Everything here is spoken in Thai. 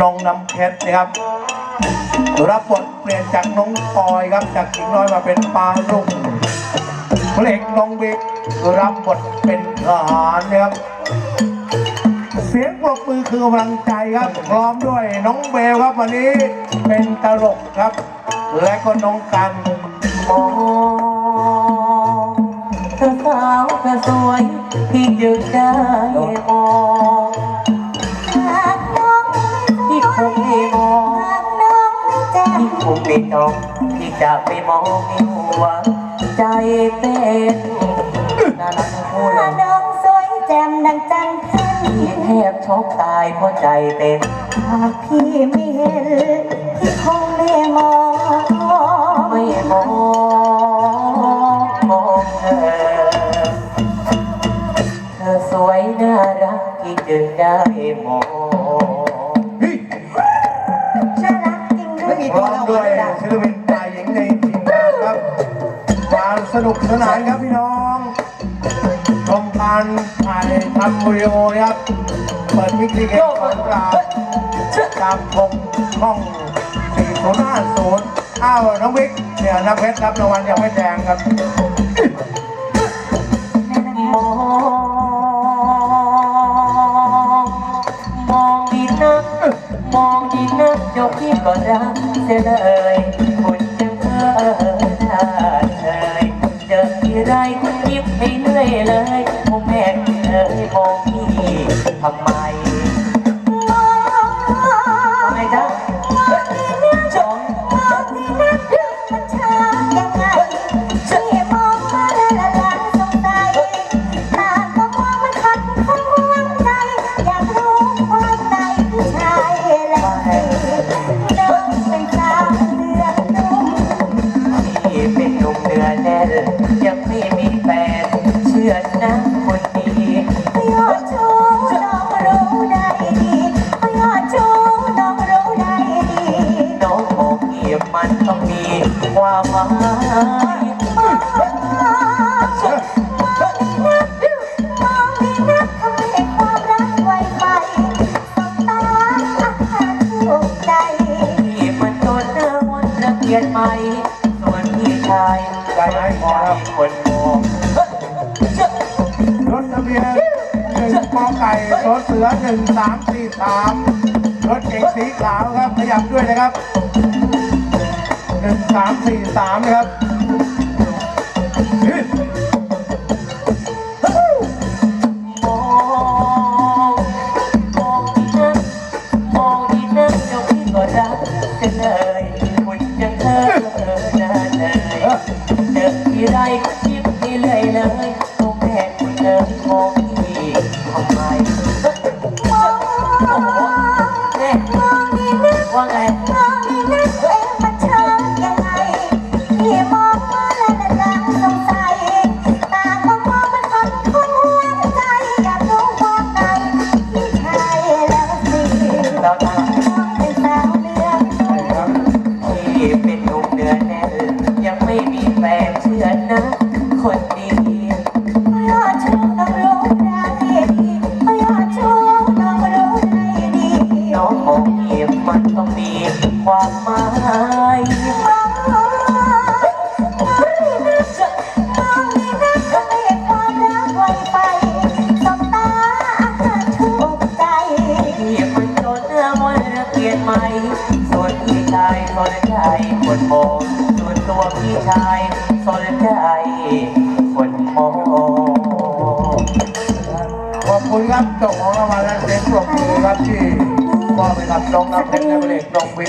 น้องน้ำเพชรนะครับรับบทเปลี่ยนจากน้องปอยครับจากหญิงน้อยมาเป็นปลาลุ่งพระเอกน้องบิ๊กรับบทเป็นทหารนะครับเสียงปรบมือคือกำลังใจครับพร้อมด้วยน้องเบลครับวันนี้เป็นตลกครับ และก็น้องกันมองเธอสาวเธอสวยที่ยืนได้มอง มไม่จองที่จะไปมองในหัวใจเต้นน่ารักทั้งคู่เลถ้ายน้องสวยแจ่มดังจันทร์ขึ้นที่แทบช็อกตายเพราะใจเต้นหากพี่ไม่เห็นพี่คงไม่มองไม่มองมองเธอเธอสวยน่ารักที่จึงได้มอง พร้อมด้วยศิลปินฝ่ายหญิงในทีมงานครับมาสนุกสนานครับพี่น้องชมการถ่ายทำวิดีโอนะครับ เปิดวิกฤตสงกรานต์ตามชมห้อง4050อ้าวน้องบิ๊กเนี่ยน้ำเพชรรับรางวัลยังไม่แดงครับ ก็รักเสียเลย ชื่อนะคนดียอดชูน้องรู้ได้ดียอดชูน้องรู้ได้ดีน้องมองเงียบมันต้องมีความหมายมองมองดีนักมองดีนักทำให้ความรักไวไฟสบตาอาหารถูกใจพี่มันโดนหน้ามนต์รังเกียจไหมส่วนพี่ชายใจให้พอแล้คนมอง รถทะเบียนหนึ่งกอไก่รถเสือหนึ่งสามสี่สามรถเก๋งสีขาวครับขยับด้วยนะครับหนึ่งสามสี่สามนะครับ มันต้องมีความหมายมองมองดีนักมองดีนักทำให้ความรักไวไปสบตาอาหารถูกใจที่มันโดนเนื้อมันระเกียดไหมส่วนพี่ชายสนใจคนมองส่วนตัวพี่ชายสนใจคนมองขอบคุณครับเจ้าของรางวัลและเสียงปรบมือครับที่ มอบให้กับรองน้ำเพชรและเพลงน้องวิ